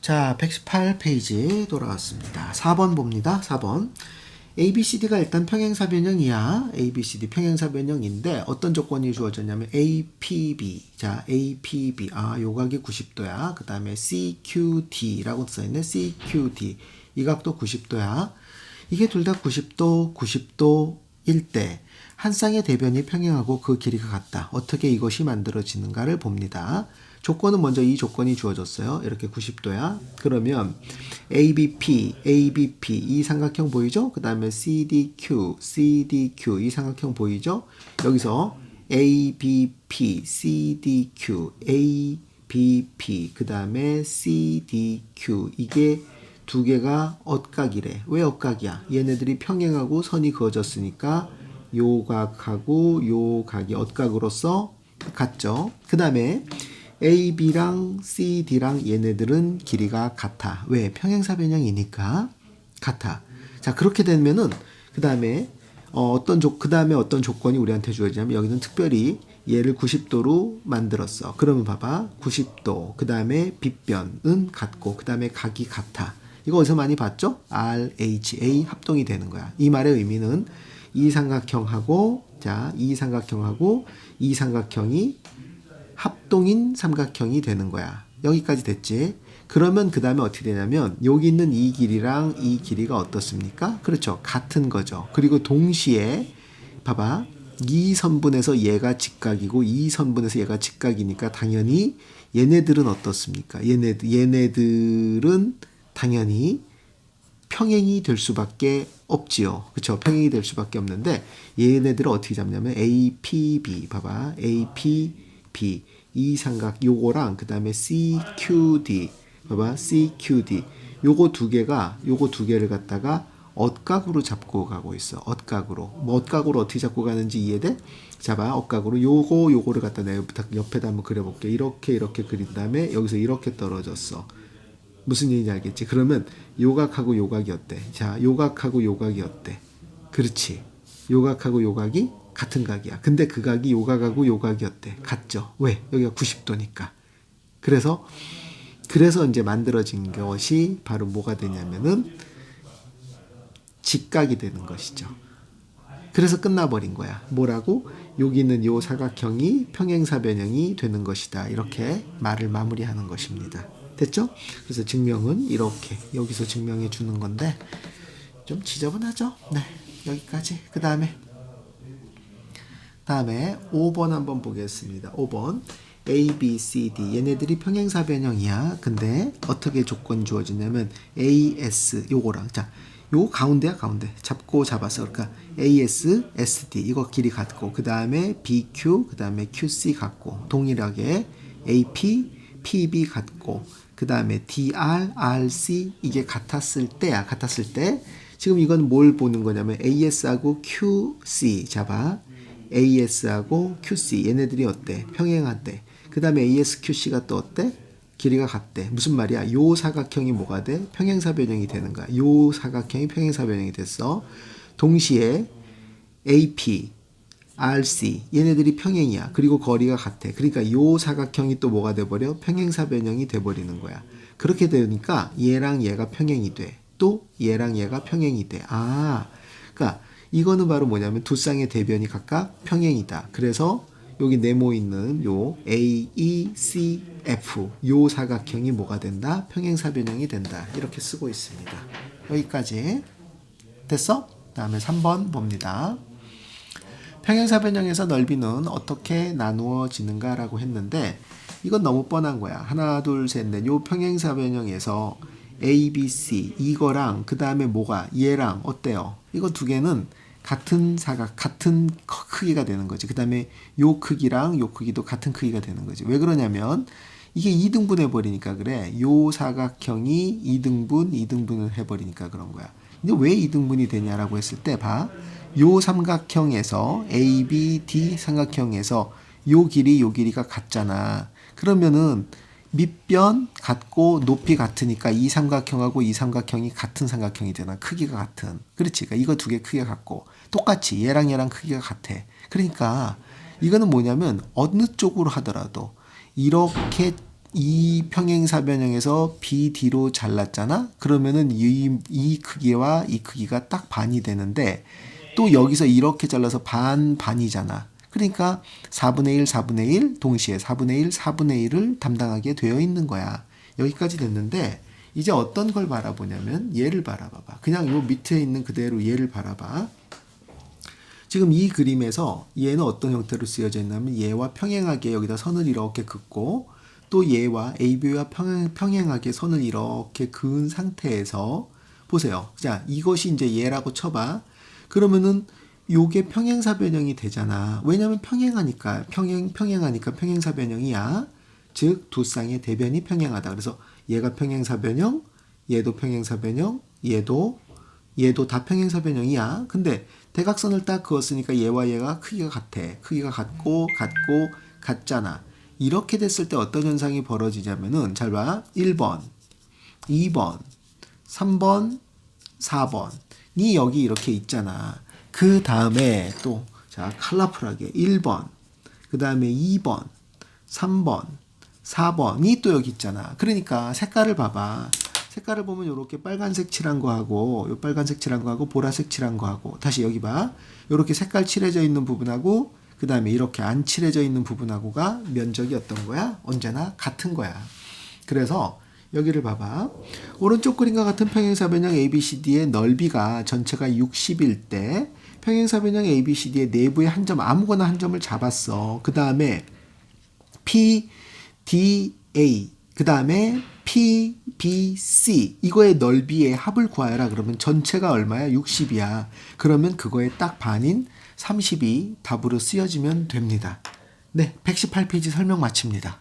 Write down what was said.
자, 118페이지 돌아왔습니다. 4번 봅니다. 4번. ABCD가 일단 평행사변형 이야. ABCD 평행사변형인데 어떤 조건이 주어졌냐면 APB. 자, APB. 아, 요 각이 90도야. 그 다음에 CQD라고 써있네. CQD. 이 각도 90도야. 이게 둘 다 90도, 90도일 때 한 쌍의 대변이 평행하고 그 길이가 같다. 어떻게 이것이 만들어지는가를 봅니다. 조건은 먼저 이 조건이 주어졌어요. 이렇게 90도야. 그러면 ABP, ABP 이 삼각형 보이죠? 그 다음에 CDQ, CDQ 이 삼각형 보이죠? 여기서 ABP, CDQ, ABP 그 다음에 CDQ 이게 두 개가 엇각이래. 왜 엇각이야? 얘네들이 평행하고 선이 그어졌으니까 요 각하고 요 각이 엇각으로서 같죠. 그 다음에 AB랑 CD랑 얘네들은 길이가 같아. 왜? 평행사 변형이니까 같아. 자 그렇게 되면은 그 다음에 어, 어떤 조, 그 다음에 어떤 조건이 우리한테 주어지냐면 여기는 특별히 얘를 90도로 만들었어. 그러면 봐봐. 90도. 그 다음에 빗변은 같고, 그 다음에 각이 같아. 이거 어디서 많이 봤죠? RHA 합동이 되는 거야. 이 말의 의미는 이 삼각형하고, 자, 이 삼각형하고 이 삼각형이 합동인 삼각형이 되는 거야. 여기까지 됐지? 그러면 그 다음에 어떻게 되냐면 여기 있는 이 길이랑 이 길이가 어떻습니까? 그렇죠. 같은 거죠. 그리고 동시에 봐봐. 이 선분에서 얘가 직각이고 이 선분에서 얘가 직각이니까 당연히 얘네들은 어떻습니까? 얘네들 얘네들은 당연히 평행이 될 수밖에 없지요. 그렇죠? 평행이 될 수밖에 없는데 얘네들을 어떻게 잡냐면 APB 봐봐. APB 이 삼각 요거랑 그다음에 CQD 봐봐. CQD 요거 두 개가 요거 두 개를 갖다가 엇각으로 잡고 가고 있어. 엇각으로. 뭐 엇각으로 어떻게 잡고 가는지 이해돼? 잡아. 엇각으로 요거 요거를 갖다 내가 옆에다 한번 그려 볼게. 이렇게 이렇게 그린 다음에 여기서 이렇게 떨어졌어. 무슨 얘기인지 알겠지? 그러면 요각하고 요각이 어때? 자, 요각하고 요각이 어때? 그렇지. 요각하고 요각이 같은 각이야. 근데 그 각이 요각하고 요각이 어때? 같죠. 왜? 여기가 90도니까. 그래서 그래서 이제 만들어진 것이 바로 뭐가 되냐면은 직각이 되는 것이죠. 그래서 끝나버린 거야. 뭐라고? 여기 있는 요 사각형이 평행사변형이 되는 것이다. 이렇게 말을 마무리하는 것입니다. 됐죠? 그래서 증명은 이렇게 여기서 증명해 주는 건데 좀 지저분하죠? 네. 여기까지. 그 다음에 다음에 5번 한번 보겠습니다. 5번 A, B, C, D 얘네들이 평행사변형이야. 근데 어떻게 조건 주어지냐면 A, S 요거랑 자, 요 가운데야 가운데 잡고 잡았어. 그러니까 AS, SD 이거 길이 같고 그 다음에 BQ 그 다음에 QC 같고 동일하게 AP, PB 같고 그 다음에 DR, RC 이게 같았을 때야 같았을 때 지금 이건 뭘 보는 거냐면 AS하고 QC 잡아 AS하고 QC 얘네들이 어때? 평행한데. 그 다음에 AS, QC가 또 어때? 길이가 같대. 무슨 말이야? 요 사각형이 뭐가 돼? 평행사변형이 되는 거야. 요 사각형이 평행사변형이 됐어. 동시에 AP, RC 얘네들이 평행이야. 그리고 거리가 같아. 그러니까 요 사각형이 또 뭐가 돼버려? 평행사 변형이 돼버리는 거야. 그렇게 되니까 얘랑 얘가 평행이 돼. 또 얘랑 얘가 평행이 돼. 아, 그러니까 이거는 바로 뭐냐면 두 쌍의 대변이 각각 평행이다. 그래서 여기 네모 있는 요 A, E, C, F 요 사각형이 뭐가 된다? 평행사 변형이 된다. 이렇게 쓰고 있습니다. 여기까지 됐어? 다음에 3번 봅니다. 평행사변형에서 넓이는 어떻게 나누어지는가라고 했는데 이건 너무 뻔한 거야. 하나, 둘, 셋, 넷. 요 평행사변형에서 A, B, C 이거랑 그 다음에 뭐가 얘랑 어때요? 이거 두 개는 같은 사각 같은 크기가 되는 거지. 그 다음에 요 크기랑 요 크기도 같은 크기가 되는 거지. 왜 그러냐면 이게 2등분 해버리니까 그래. 요 사각형이 2등분, 2등분을 해버리니까 그런 거야. 근데 왜 2등분이 되냐라고 했을 때 봐. 요 삼각형에서 A, B, D 삼각형에서 요 길이 요 길이가 같잖아. 그러면은 밑변 같고 높이 같으니까 이 삼각형하고 이 삼각형이 같은 삼각형이 되나? 크기가 같은. 그렇지? 그러니까 이거 두 개 크기가 같고. 똑같이 얘랑 얘랑 크기가 같아. 그러니까 이거는 뭐냐면 어느 쪽으로 하더라도 이렇게 이 평행사변형에서 BD로 잘랐잖아? 그러면은 이, 이 크기와 이 크기가 딱 반이 되는데 또 여기서 이렇게 잘라서 반, 반이잖아. 그러니까 4분의 1, 4분의 1 동시에 4분의 1, 4분의 1을 담당하게 되어 있는 거야. 여기까지 됐는데 이제 어떤 걸 바라보냐면 얘를 바라봐봐. 그냥 요 밑에 있는 그대로 얘를 바라봐. 지금 이 그림에서 얘는 어떤 형태로 쓰여져 있냐면 얘와 평행하게 여기다 선을 이렇게 긋고 또 얘와 AB와 평행, 평행하게 선을 이렇게 그은 상태에서 보세요. 자, 이것이 이제 얘라고 쳐봐. 그러면은 요게 평행사 변형이 되잖아. 왜냐면 평행하니까 평행 평행하니까 평행사 변형이야. 즉 두 쌍의 대변이 평행하다. 그래서 얘가 평행사 변형, 얘도 평행사 변형, 얘도 얘도 다 평행사 변형이야. 근데 대각선을 딱 그었으니까 얘와 얘가 크기가 같아. 크기가 같고 같고 같잖아. 이렇게 됐을 때 어떤 현상이 벌어지냐면은 잘 봐. 1번, 2번, 3번, 4번 이 여기 이렇게 있잖아. 그 다음에 또, 자, 컬러풀하게 1번, 그 다음에 2번, 3번, 4번이 또 여기 있잖아. 그러니까 색깔을 봐봐. 색깔을 보면 이렇게 빨간색 칠한 거하고, 요 빨간색 칠한 거하고, 보라색 칠한 거하고, 다시 여기 봐. 이렇게 색깔 칠해져 있는 부분하고, 그 다음에 이렇게 안 칠해져 있는 부분하고가 면적이 어떤 거야? 언제나 같은 거야. 그래서 여기를 봐봐. 오른쪽 그림과 같은 평행사변형 ABCD의 넓이가 전체가 60일 때 평행사변형 ABCD의 내부의 한 점 아무거나 한 점을 잡았어. 그 다음에 P, D, A 그 다음에 P, B, C 이거의 넓이의 합을 구하여라 그러면 전체가 얼마야? 60이야. 그러면 그거의 딱 반인 30이 답으로 쓰여지면 됩니다. 네, 118페이지 설명 마칩니다.